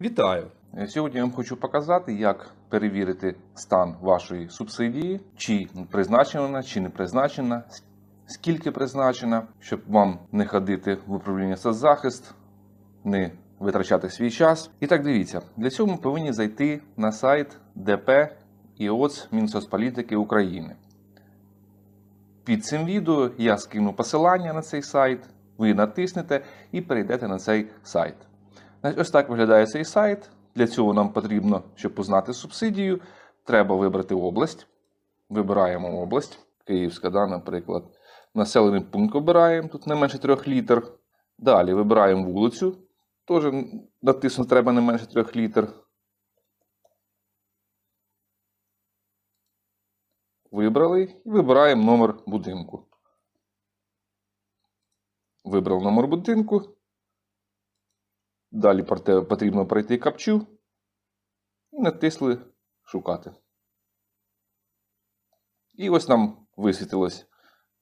Вітаю! Сьогодні я вам хочу показати, як перевірити стан вашої субсидії, чи призначена чи не призначена, скільки призначена, щоб вам не ходити в управління соцзахист, не витрачати свій час. І так дивіться, для цього ми повинні зайти на сайт ДП ІОЦ Мінсоцполітики України. Під цим відео я скину посилання на цей сайт, ви натиснете і перейдете на цей сайт. Ось так виглядає цей сайт. Для цього нам потрібно, щоб узнати субсидію, треба вибрати область. Вибираємо область. Київська, да, наприклад. Населений пункт обираємо, тут не менше 3 літр. Далі вибираємо вулицю. Теж натиснути треба не менше 3 літр. Вибрали і вибираємо номер будинку. Вибрав номер будинку. Далі потрібно пройти капчу і натисли Шукати. І ось нам висвітилось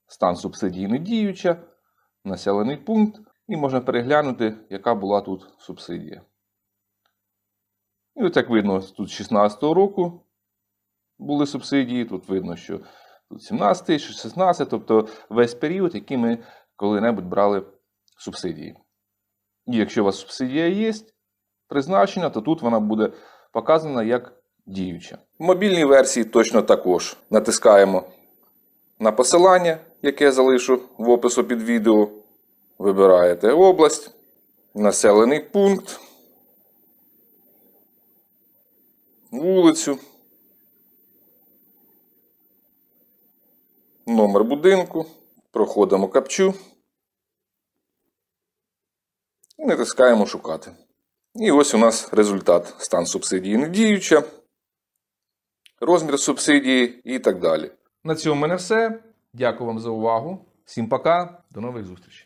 стан субсидії не діюча, населений пункт, і можна переглянути, яка була тут субсидія. І от як видно, тут з 16-го року були субсидії, тут видно, що тут 17, 16, тобто весь період, який ми коли-небудь брали субсидії. І якщо у вас субсидія є, призначена, то тут вона буде показана як діюча. В мобільній версії точно також натискаємо на посилання, яке я залишу в опису під відео. Вибираєте область, населений пункт, вулицю, номер будинку, проходимо капчу. Натискаємо шукати. І ось у нас результат. Стан субсидії не діюча, розмір субсидії і так далі. На цьому в мене все. Дякую вам за увагу. Всім пока, до нових зустрічей.